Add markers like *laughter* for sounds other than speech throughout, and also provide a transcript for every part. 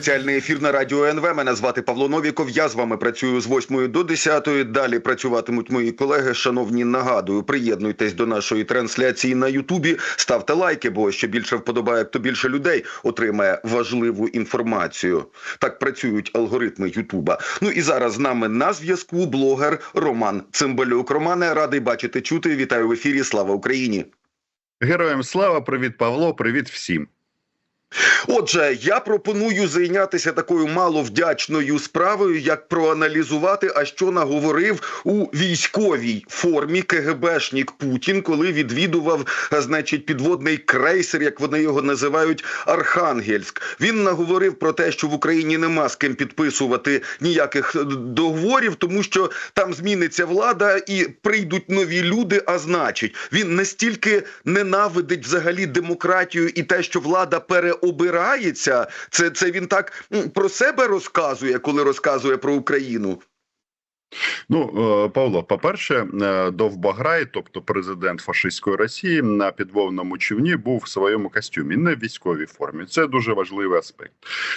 Спеціальний ефір на радіо НВ. Мене звати Павло Новіков. Я з вами працюю з 8 до 10. Далі працюватимуть мої колеги. Шановні, нагадую, приєднуйтесь до нашої трансляції на Ютубі. Ставте лайки, бо що більше вподобає, то більше людей отримає важливу інформацію. Так працюють алгоритми Ютуба. Ну і зараз з нами на зв'язку блогер Роман Цимбалюк. Романе, радий бачити, чути. Вітаю в ефірі. Слава Україні! Героям слава, привіт, Павло, привіт всім. Отже, я пропоную зайнятися такою маловдячною справою, як проаналізувати, а що наговорив у військовій формі КГБшник Путін, коли відвідував, е, значить, підводний крейсер, як вони його називають, Архангельськ. Він наговорив про те, що в Україні нема з ким підписувати ніяких е, договорів, тому що там зміниться влада і прийдуть нові люди. А значить, він настільки ненавидить взагалі демократію і те, що влада переобирається. Це, це він так про себе розказує, коли розказує про Україну. Ну, е, Павло, по-перше, е, Довбаграй, тобто президент фашистської Росії, на підводному човні був в своєму костюмі, не в військовій формі. Це дуже важливий аспект.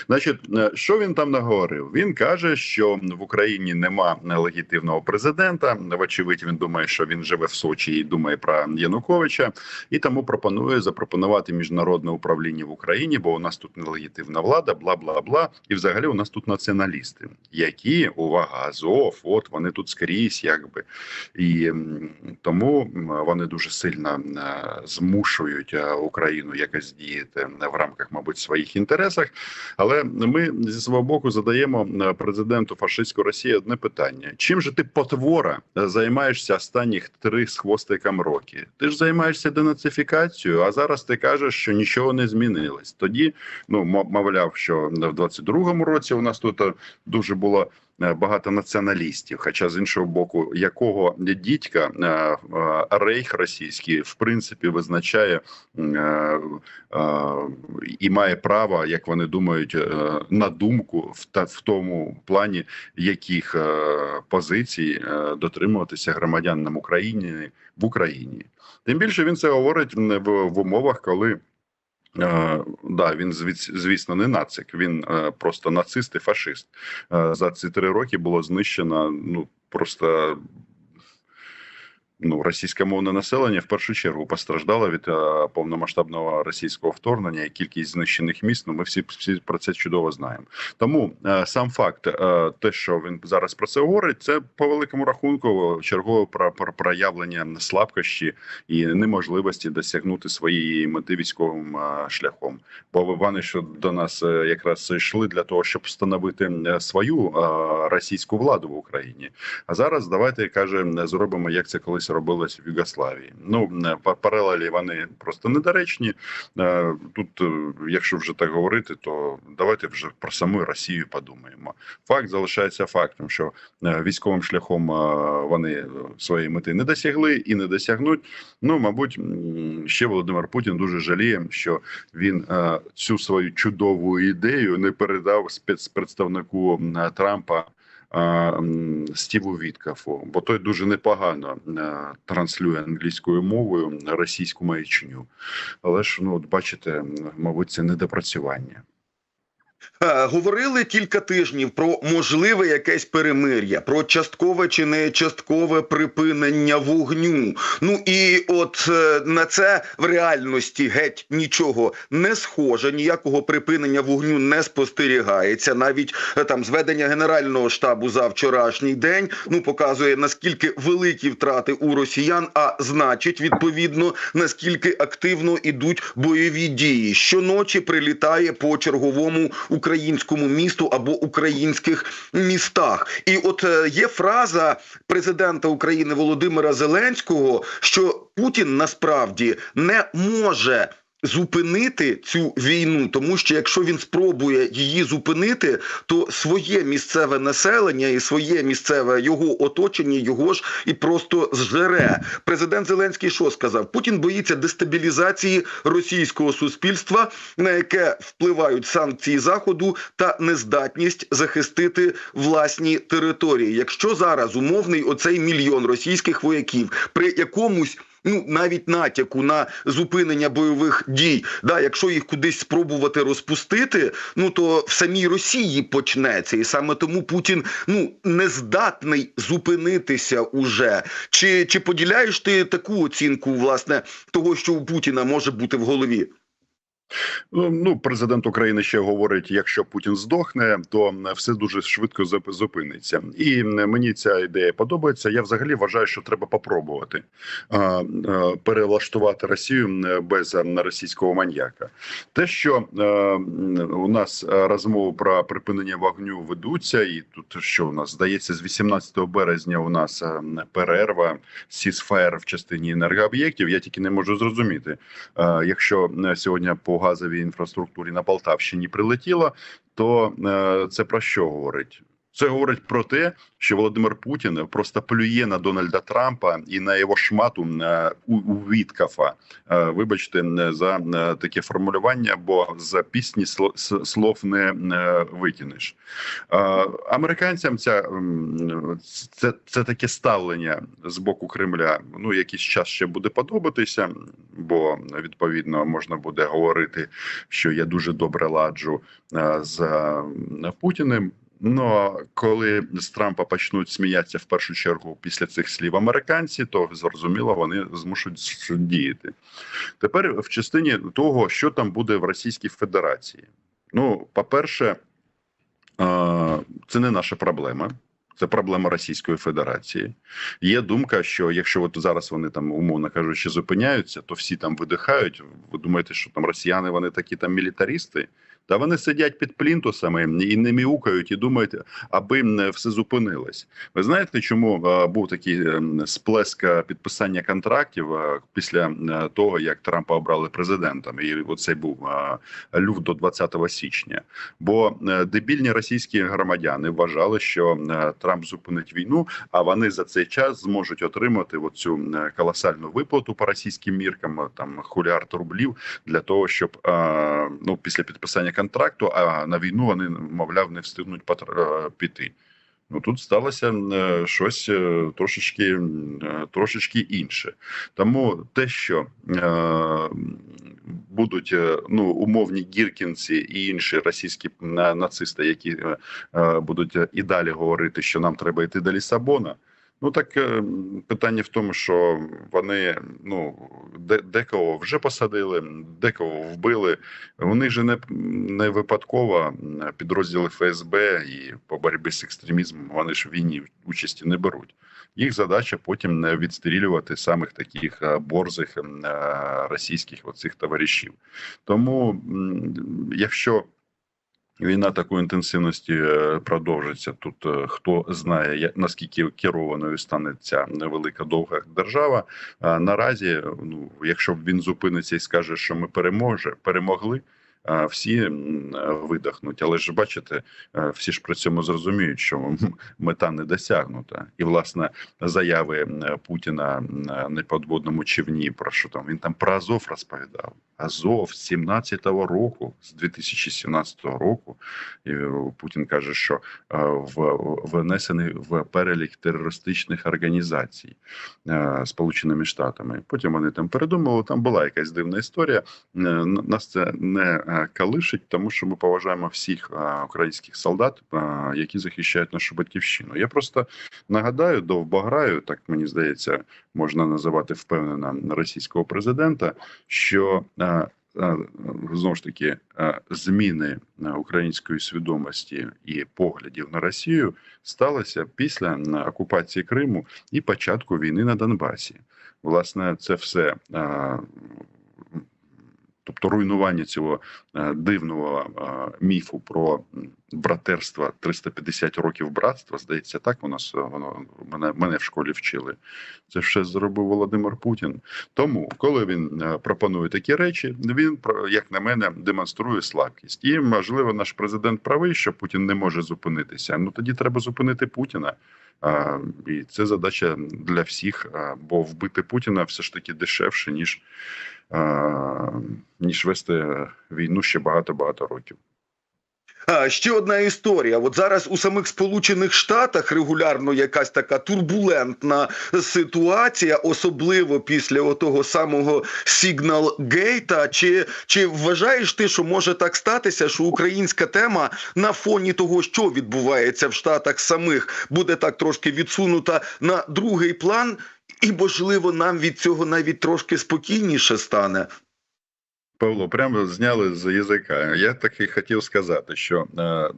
Значить, е, що він там наговорив? Він каже, що в Україні нема легітимного президента. Вочевидь, він думає, що він живе в Сочі і думає про Януковича, і тому пропонує запропонувати міжнародне управління в Україні, бо у нас тут нелегітимна влада, бла бла бла. І взагалі у нас тут націоналісти, які увага, Азов, от вони тут скрізь, якби і тому вони дуже сильно е, змушують е, Україну якось діяти в рамках, мабуть, своїх інтересах. Але ми зі свого боку задаємо президенту фашистської Росії одне питання: чим же ти потвора займаєшся останніх три з хвостиком роки? Ти ж займаєшся денацифікацією, а зараз ти кажеш, що нічого не змінилось. Тоді ну мовляв, що в 22-му році у нас тут е, дуже було багато націоналістів. Хоча з іншого боку, якого дідька е, е, рейх російський в принципі визначає е, е, і має право, як вони думають, е, на думку в тому плані, яких е, позицій е, дотримуватися громадянам України в Україні. Тим більше він це говорить в умовах, коли. Е, да, він звіс- звісно не нацик, він е, просто нацист і фашист. Е, за ці три роки було знищено ну просто. Ну, російськомовне населення в першу чергу постраждало від е, повномасштабного російського вторгнення і кількість знищених міст. Ну, ми всі, всі про це чудово знаємо. Тому е, сам факт, е, те, що він зараз про це говорить, це по великому рахунку чергове про, про проявлення слабкості і неможливості досягнути своєї мети військовим е, шляхом. Бо вони що до нас е, якраз йшли для того, щоб встановити свою е, російську владу в Україні. А зараз давайте каже, зробимо, як це колись робилось в Югославії. Ну е, па- паралелі вони просто недоречні. Е, Тут, е, якщо вже так говорити, то давайте вже про саму Росію подумаємо. Факт залишається фактом, що військовим шляхом вони своєї мети не досягли і не досягнуть. Ну, мабуть, ще Володимир Путін дуже жаліє, що він цю свою чудову ідею не передав спецпредставнику Трампа. Стіву Віткафу, бо той дуже непогано е, транслює англійською мовою російську маячню. Але ж ну, от бачите, мабуть, це недопрацювання. Е, Говорили кілька тижнів про можливе якесь перемир'я, про часткове чи не часткове припинення вогню. Ну і от е, на це в реальності геть нічого не схоже, ніякого припинення вогню не спостерігається. Навіть е, там зведення генерального штабу за вчорашній день ну показує наскільки великі втрати у росіян, а значить, відповідно, наскільки активно ідуть бойові дії. Щоночі прилітає по черговому українському місту або українських містах. І от е, є фраза президента України Володимира Зеленського, що Путін насправді не може. Зупинити цю війну, тому що якщо він спробує її зупинити, то своє місцеве населення і своє місцеве його оточення його ж і просто зжере. Президент Зеленський що сказав? Путін боїться дестабілізації російського суспільства, на яке впливають санкції заходу та нездатність захистити власні території. Якщо зараз умовний оцей мільйон російських вояків при якомусь ну навіть натяку на зупинення бойових дій. Да, якщо їх кудись спробувати розпустити, ну то в самій Росії почнеться, і саме тому Путін ну не здатний зупинитися уже. Чи, чи поділяєш ти таку оцінку власне того, що у Путіна може бути в голові? Ну, ну, президент України ще говорить: якщо Путін здохне, то все дуже швидко зупиниться. І мені ця ідея подобається. Я взагалі вважаю, що треба попробувати перелаштувати Росію без російського маньяка. Те, що а, у нас а, розмови про припинення вогню ведуться, і тут що у нас здається, з 18 березня у нас а, перерва сісфаєр в частині енергооб'єктів. Я тільки не можу зрозуміти. Е, Якщо е, сьогодні по газовій інфраструктурі на Полтавщині прилетіло, то е, це про що говорить? Це говорить про те, що Володимир Путін просто плює на Дональда Трампа і на його шмату е, у, у Віткафа. Е, Вибачте е, за таке формулювання, бо з пісні слов не викинеш. Американцям ця це, це таке ставлення з боку Кремля. Ну якийсь час ще буде подобатися, бо відповідно можна буде говорити, що я дуже добре ладжу з Путіним. Ну коли з Трампа почнуть сміятися в першу чергу після цих слів американці, то зрозуміло вони змушуть діяти. Тепер в частині того, що там буде в Російській Федерації. Ну, по-перше, це не наша проблема. Це проблема Російської Федерації. Є думка, що якщо от зараз вони там, умовно кажучи, зупиняються, то всі там видихають. Ви думаєте, що там росіяни вони такі там мілітаристи? Та вони сидять під плінтусами і не міукають, і думають, аби все зупинилось. Ви знаєте, чому був такий е, сплеск е, підписання контрактів е, після того, як Трампа обрали президентом? І оцей був люфт до 20 січня. Бо е, дебільні російські громадяни вважали, що Трамп зупинить війну, а вони за цей час зможуть отримати оцю колосальну виплату по російським міркам, там хуліард рублів, для того, щоб ну після підписання контракту, а на війну вони мовляв не встигнуть е, піти. Ну тут сталося е, щось е, трошечки, трошечки інше. Тому те, що е, будуть ну умовні гіркінці і інші російські нацисти, які е, будуть і далі говорити, що нам треба йти до Лісабона. Ну так е, питання в тому, що вони ну декого вже посадили, декого вбили. Вони ж не, не випадково підрозділи ФСБ і по боротьбі з екстремізмом. Вони ж в війні участі не беруть. Їх задача потім не відстрілювати самих таких е, борзих е, російських оцих товаришів. Тому, якщо Війна такої інтенсивності е, продовжиться. Тут е, хто знає, наскільки керованою стане ця невелика довга держава. Наразі, ну якщо він зупиниться і скаже, що ми переможе, перемогли. Всі видихнуть, але ж бачите, всі ж при цьому зрозуміють, що *laughs* мета не досягнута, і власне заяви Путіна на неподводному човні про що там він там про Азов розповідав. Азов з 17-го року, з 2017 року, і Путін каже, що в внесений в перелік терористичних організацій Сполученими Штатами. Потім вони там передумали. Там була якась дивна історія. Нас це не калишить, тому що ми поважаємо всіх е, українських солдат, е, які захищають нашу батьківщину. Я просто нагадаю, довбограю, так мені здається, можна називати впевнено російського президента, що е, е, знову ж таки е, зміни е, української свідомості і поглядів на Росію сталося після е, окупації Криму і початку війни на Донбасі. Власне, це все. Тобто руйнування цього е, дивного е, міфу про братерство 350 років братства, здається, так у нас е, воно мене, мене в школі вчили. Це все зробив Володимир Путін. Тому, коли він пропонує такі речі, він як на мене демонструє слабкість. І можливо, наш президент правий, що Путін не може зупинитися. Ну тоді треба зупинити Путіна. А, і це задача для всіх, а, бо вбити Путіна все ж таки дешевше ніж, ніж вести війну ще багато багато років. Ще одна історія. От зараз у самих Сполучених Штатах регулярно якась така турбулентна ситуація, особливо після отого самого Сігнал Гейта. Чи, чи вважаєш ти, що може так статися, що українська тема на фоні того, що відбувається в Штатах самих, буде так трошки відсунута на другий план, і можливо нам від цього навіть трошки спокійніше стане? Павло, прямо зняли з язика. Я таки хотів сказати, що, е,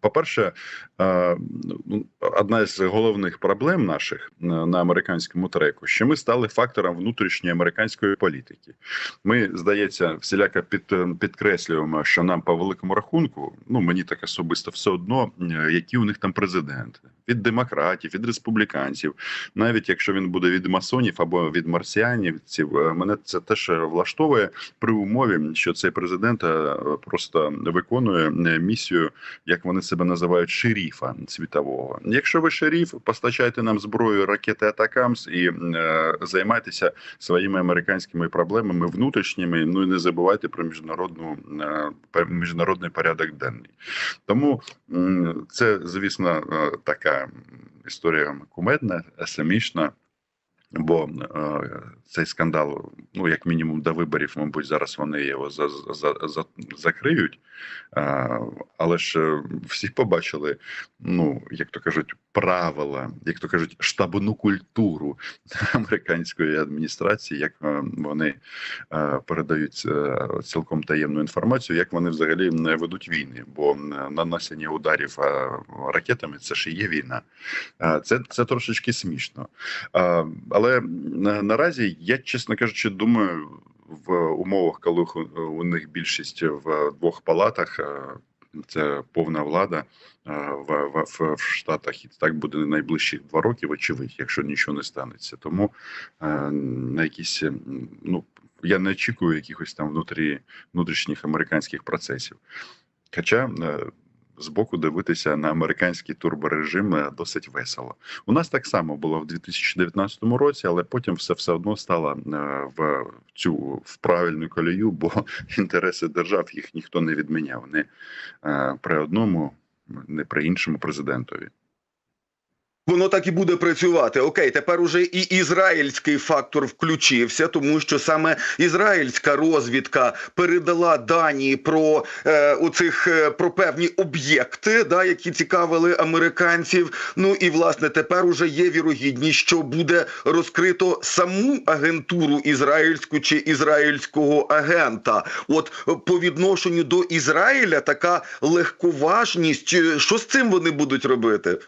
по-перше, е, ну, одна з головних проблем наших е, на американському треку, що ми стали фактором внутрішньої американської політики. Ми, здається, всіляко під, підкреслюємо, що нам по великому рахунку, ну мені так особисто все одно, які у них там президенти від демократів, від республіканців, навіть якщо він буде від масонів або від марсіанівців, е, мене це теж влаштовує при умові, що цей президент е, просто виконує е, місію, як вони себе називають, шеріфа світового. Якщо ви шеріф, постачайте нам зброю, ракети Атакамс і е, займайтеся своїми американськими проблемами внутрішніми. Ну і не забувайте про міжнародну е, міжнародний порядок денний. Тому це, звісно, е, історія кумедна, смішна. Бо е, цей скандал, ну як мінімум до виборів, мабуть, зараз вони його за, за, за, закриють. Е, але ж е, всі побачили, ну як то кажуть, правила, як то кажуть, штабну культуру *laughs* американської адміністрації, як е, вони е, передають е, цілком таємну інформацію, як вони взагалі не ведуть війни, бо нанесення ударів ракетами це ж і є війна. Це, це трошечки смішно. Але наразі я, чесно кажучи, думаю, в умовах, коли у- них більшість в двох палатах, це повна влада е, в, в, в, Штатах, і так буде найближчих два роки, вочевидь, якщо нічого не станеться. Тому е, на якісь ну я не очікую якихось там внутрі внутрішніх американських процесів. Хоча е, збоку дивитися на американський турборежим досить весело. У нас так само було в 2019 році, але потім все все одно стало е, в цю в правильну колію, бо *laughs* інтереси держав їх ніхто не відміняв. Не при одному, не при іншому президентові. Воно так і буде працювати. Окей, тепер уже і ізраїльський фактор включився, тому що саме ізраїльська розвідка передала дані про е, оцих е, про певні об'єкти, да, які цікавили американців. Ну і власне тепер уже є вірогідність, що буде розкрито саму агентуру ізраїльську чи ізраїльського агента. От е, по відношенню до Ізраїля така легковажність. Е, Що з цим вони будуть робити?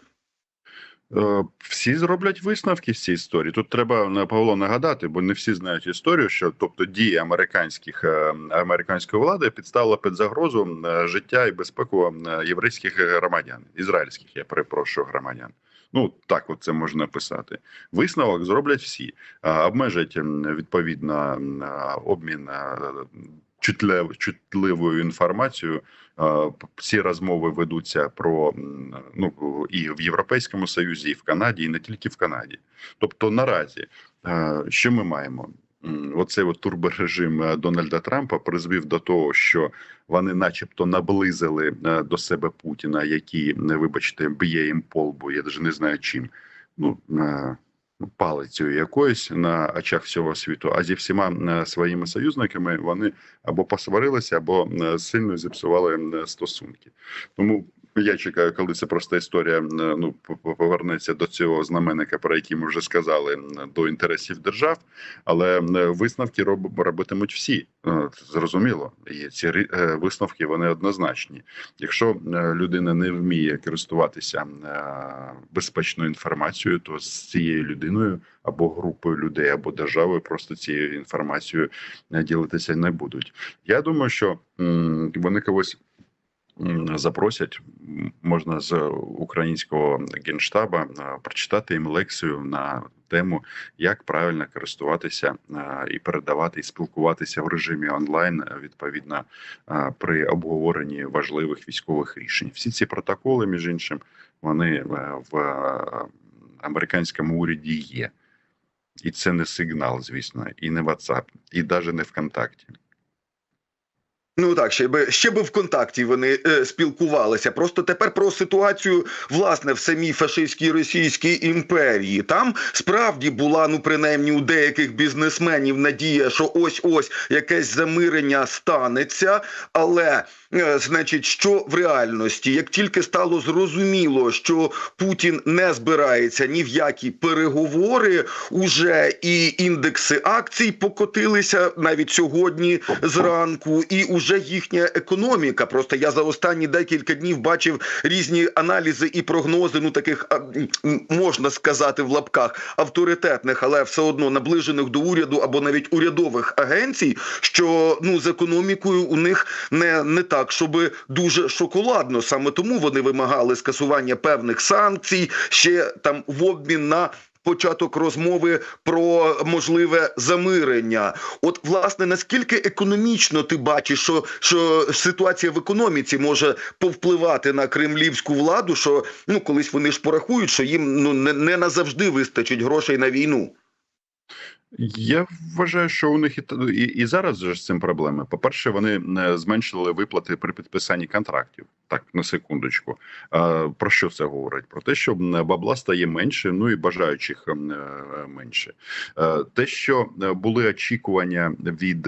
Е, Всі зроблять висновки з цієї історії. Тут треба Павло нагадати, бо не всі знають історію, що тобто дії американських е, американської влади підставила під загрозу е, життя і безпеку єврейських громадян, ізраїльських, я перепрошую громадян. Ну так, от це можна писати. Висновок зроблять всі, обмежать відповідно обмін е, чутлев- чутливою інформацією. Е, Ці розмови ведуться про ну і в Європейському Союзі, і в Канаді, і не тільки в Канаді. Тобто, наразі е, що ми маємо? Оцей от турборежим е, Дональда Трампа призвів до того, що вони, начебто, наблизили е, до себе Путіна, який, вибачте, б'є їм по лбу, я навіть не знаю чим. Ну палицею якоюсь на очах всього світу. А зі всіма е, своїми союзниками вони або посварилися, або е, сильно зіпсували е, стосунки. Тому я чекаю, коли це просто історія ну повернеться до цього знаменника, про який ми вже сказали, до інтересів держав. Але висновки роб- робитимуть всі. Е, Зрозуміло, і ці е, висновки вони однозначні. Якщо людина не вміє користуватися е, безпечною інформацією, то з цією людиною або групою людей, або державою просто цією інформацією ділитися не будуть. Я думаю, що вони когось запросять, можна з українського генштаба е, прочитати їм лекцію на тему, як правильно користуватися е, і передавати і спілкуватися в режимі онлайн е, відповідно при обговоренні важливих військових рішень. Всі ці протоколи, між іншим, вони в американському уряді є. І це не сигнал, звісно, і не WhatsApp, і навіть не ВКонтакті. Ну так, ще би ще би в контакті вони е, спілкувалися. Просто тепер про ситуацію власне в самій фашистській російській імперії. Там справді була ну принаймні у деяких бізнесменів надія, що ось ось якесь замирення станеться. Але значить, що в реальності, як тільки стало зрозуміло, що Путін не збирається ні в які переговори, уже і індекси акцій покотилися навіть сьогодні зранку, і уже їхня економіка. Просто я за останні декілька днів бачив різні аналізи і прогнози, ну таких можна сказати в лапках авторитетних, але все одно наближених до уряду або навіть урядових агенцій, що ну з економікою у них не, не так, щоб дуже шоколадно. Саме тому вони вимагали скасування певних санкцій, ще там в обмін на початок розмови про можливе замирення. От, власне, наскільки економічно ти бачиш, що, що ситуація в економіці може повпливати на кремлівську владу, що ну колись вони ж порахують, що їм ну не, не назавжди вистачить грошей на війну. Я вважаю, що у них і, і, і зараз же з цим проблеми. По-перше, вони е, зменшили виплати при підписанні контрактів. Так, на секундочку. А, про що це говорить? Про те, що бабла стає менше, ну і бажаючих е, менше. Е, Те, що були очікування від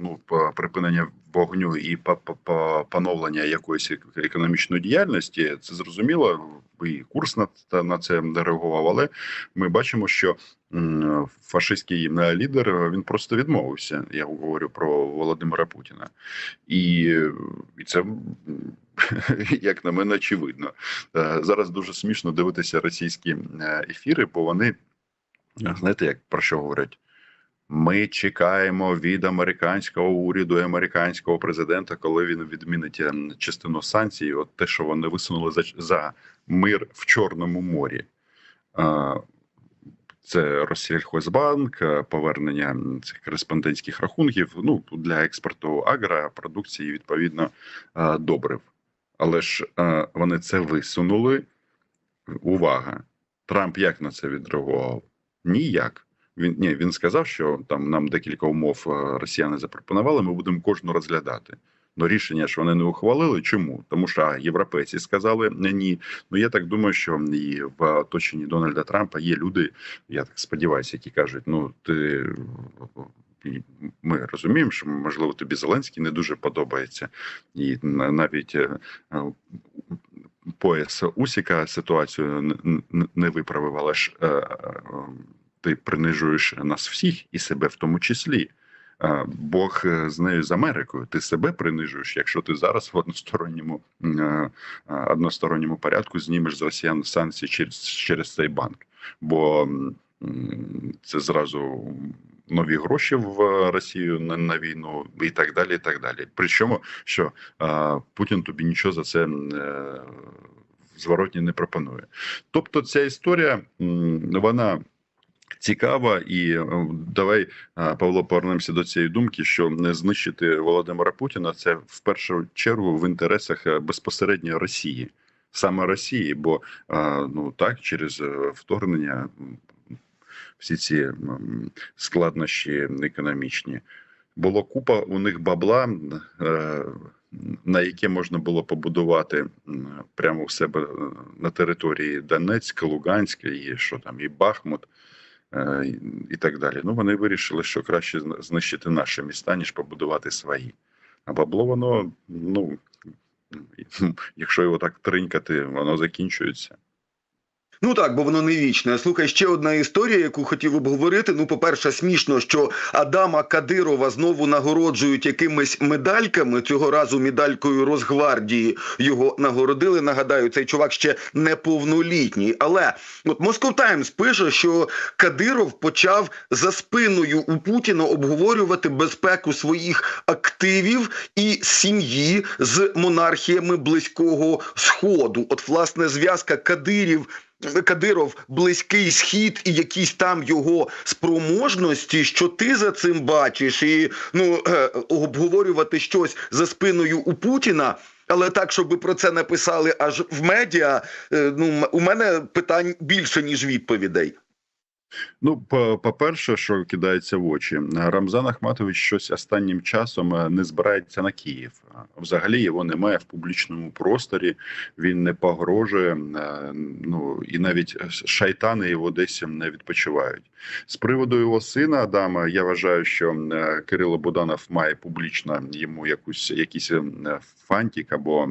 ну, припинення вогню і поновлення якоїсь економічної діяльності, це зрозуміло. І курс на, на це реагував, але ми бачимо, що фашистський е, лідер е, він просто відмовився. Я говорю про Володимира Путіна, і, і це *laughs* як на мене очевидно. Е, Зараз дуже смішно дивитися російські ефіри, бо вони знаєте, як про що говорять? Ми чекаємо від американського уряду і американського президента, коли він відмінить частину санкцій. От те, що вони висунули за, за мир в Чорному морі. Це Россельхозбанк, е, повернення цих кореспондентських рахунків. Ну для експорту агропродукції, відповідно, е, добрив. Але ж е, вони це висунули. Увага! Трамп як на це відреагував? Ніяк. Він ні, він сказав, що там нам декілька умов росіяни запропонували. Ми будемо кожну розглядати. Ну рішення ж вони не ухвалили. Чому? Тому що європейці сказали ні. Ну я так думаю, що і в оточенні Дональда Трампа є люди. Я так сподіваюся, які кажуть: ну ти. Ми розуміємо, що можливо тобі Зеленський не дуже подобається, і навіть е, е, пояс Усіка ситуацію не виправив, але ж е, е, ти принижуєш нас всіх і себе в тому числі. Бог е, з нею з Америкою. Ти себе принижуєш, якщо ти зараз в односторонньому е, односторонньому порядку знімеш з росіян санкції через, через цей банк. Бо це зразу нові гроші в Росію на, на війну і так далі. і так далі. Причому що Путін тобі нічого за це е, зворотні не пропонує. Тобто, ця історія вона цікава, і е, давай, е, Павло, повернемося до цієї думки, що не знищити Володимира Путіна це в першу чергу в інтересах е, безпосередньо Росії, саме Росії, бо ну так через вторгнення. Всі ці складнощі економічні. Було купа у них бабла, на яке можна було побудувати прямо у себе на території Донецька, Луганська, і що там, і Бахмут, і- і так далі. Ну, вони вирішили, що краще знищити наші міста, ніж побудувати свої. А бабло, воно, ну, якщо його так тринькати, воно закінчується. Ну так, бо воно не вічне. Слухай, ще одна історія, яку хотів обговорити. Ну, по-перше, смішно, що Адама Кадирова знову нагороджують якимись медальками. Цього разу медалькою Росгвардії його нагородили. Нагадаю, цей чувак ще неповнолітній. Але от Moscow Times пише, що Кадиров почав за спиною у Путіна обговорювати безпеку своїх активів і сім'ї з монархіями близького сходу. От, власне, зв'язка Кадирів. Кадиров близький схід і якісь там його спроможності, що ти за цим бачиш, і ну е, обговорювати щось за спиною у Путіна. Але так, щоб про це написали аж в медіа, е, ну у мене питань більше ніж відповідей. Ну, по- по-перше, що кидається в очі, Рамзан Ахматович щось останнім часом е, не збирається на Київ. Взагалі його немає в публічному просторі. Він не погрожує. е, Ну і навіть шайтани його десь не відпочивають. З приводу його сина Адама, я вважаю, що е, Кирило Буданов має публічно йому якусь якийсь фантик або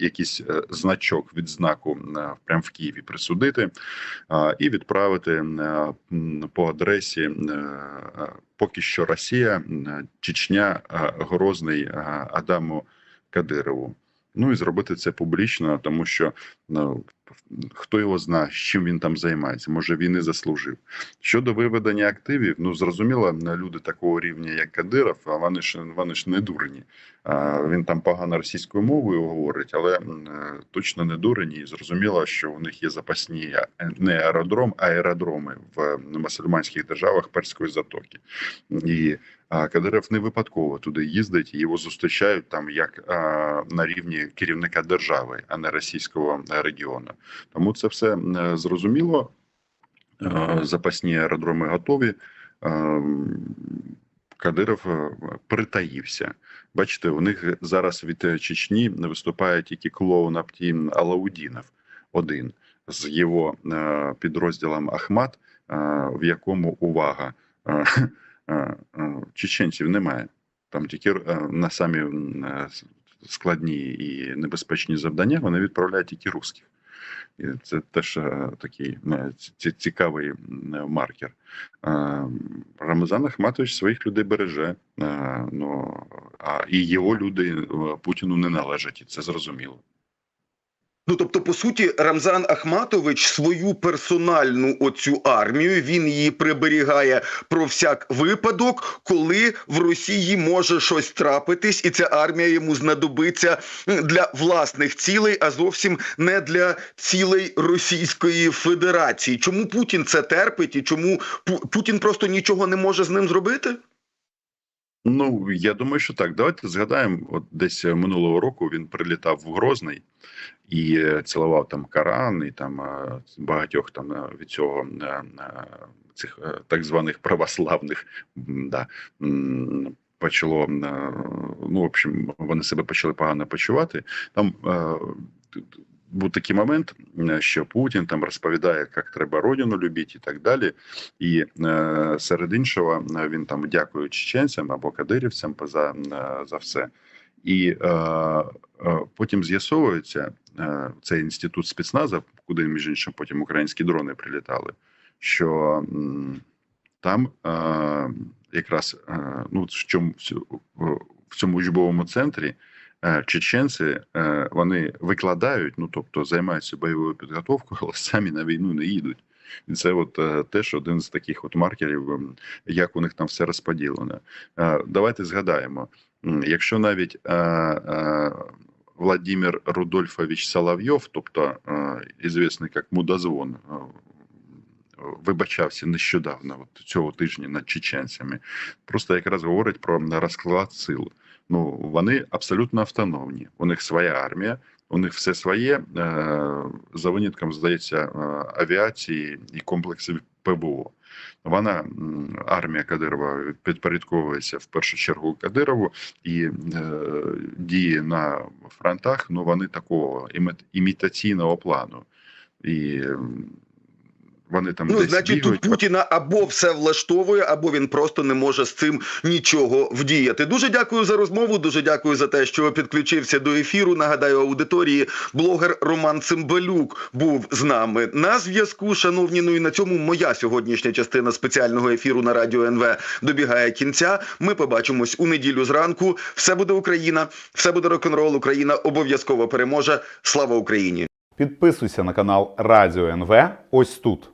якийсь значок відзнаку прямо в Києві присудити і відправити по адресі е, е, поки що Росія, е, Чечня, Грозний Адаму Кадирову. Ну і зробити це публічно, тому що ну, хто його знає, чим він там займається. Може він і заслужив. Щодо виведення активів, ну зрозуміло, люди такого рівня, як Кадиров, вони ж вони ж не дурні. Він там погано російською мовою говорить, але е, точно не дурені. І зрозуміло, що у них є запасні не аеродром, а аеродроми в мусульманських державах Перської затоки. І Кадиров не випадково туди їздить, його зустрічають там як на рівні керівника держави, а не російського регіону. Тому це все е, зрозуміло. Е, Запасні аеродроми готові. Е, Кадиров притаївся. Бачите, у них зараз від Чечні виступає тільки клоун Аптін Алаудінов, один з його підрозділом Ахмат, в якому увага чеченців немає. Там тільки на самі складні і небезпечні завдання вони відправляють тільки русських. І це теж е, такий е, цікавий маркер. Е, Рамазан Ахматович своїх людей береже, ну, а і його люди Путіну не належать, і це зрозуміло. Ну тобто, по суті, Рамзан Ахматович свою персональну оцю армію він її приберігає про всяк випадок, коли в Росії може щось трапитись, і ця армія йому знадобиться для власних цілей, а зовсім не для цілей Російської Федерації. Чому Путін це терпить і чому Пу- Путін просто нічого не може з ним зробити? Ну я думаю, що так. Давайте згадаємо, от десь минулого року він прилітав в Грозний і е, цілував там Коран, і там е, багатьох там е, від цього е, е, цих е, так званих православних да, почало е, ну, в общем, вони себе почали погано почувати. Там е, був такий момент, е, що Путін там розповідає, як треба родину любити і так далі. І е, серед іншого е, він там дякує чеченцям або кадирівцям за, е, за все. І е, е, потім з'ясовується е, цей інститут спецназа, куди між іншим потім українські дрони прилітали. Що м, там е, якраз е, ну, в чому в цьому учбовому центрі чеченці е, вони викладають, ну тобто займаються бойовою підготовкою, але самі на війну не їдуть. І це от е, теж один з таких от маркерів, ем, як у них там все розподілено. Е, Давайте згадаємо, якщо навіть е, е, Владимир Рудольфович Соловйов, тобто е, ізвісний як Мудозвон, е, вибачався нещодавно, от цього тижня над чеченцями, просто якраз говорить про розклад сил. Ну вони абсолютно автономні. У них своя армія, у них все своє е, за винятком, здається, е, авіації і комплексів ПВО. Вона армія Кадирова підпорядковується в першу чергу Кадирову і е, дії на фронтах. Ну вони такого імітаційного плану. І вони там Ну, десь значить, бігають. тут Путіна або все влаштовує, або він просто не може з цим нічого вдіяти. Дуже дякую за розмову. Дуже дякую за те, що підключився до ефіру. Нагадаю аудиторії, блогер Роман Цимбалюк був з нами на зв'язку. Шановні, ну і на цьому моя сьогоднішня частина спеціального ефіру на радіо НВ добігає кінця. Ми побачимось у неділю зранку. Все буде Україна, все буде рок-н-рол. Україна обов'язково переможе. Слава Україні! Підписуйся на канал Радіо НВ ось тут.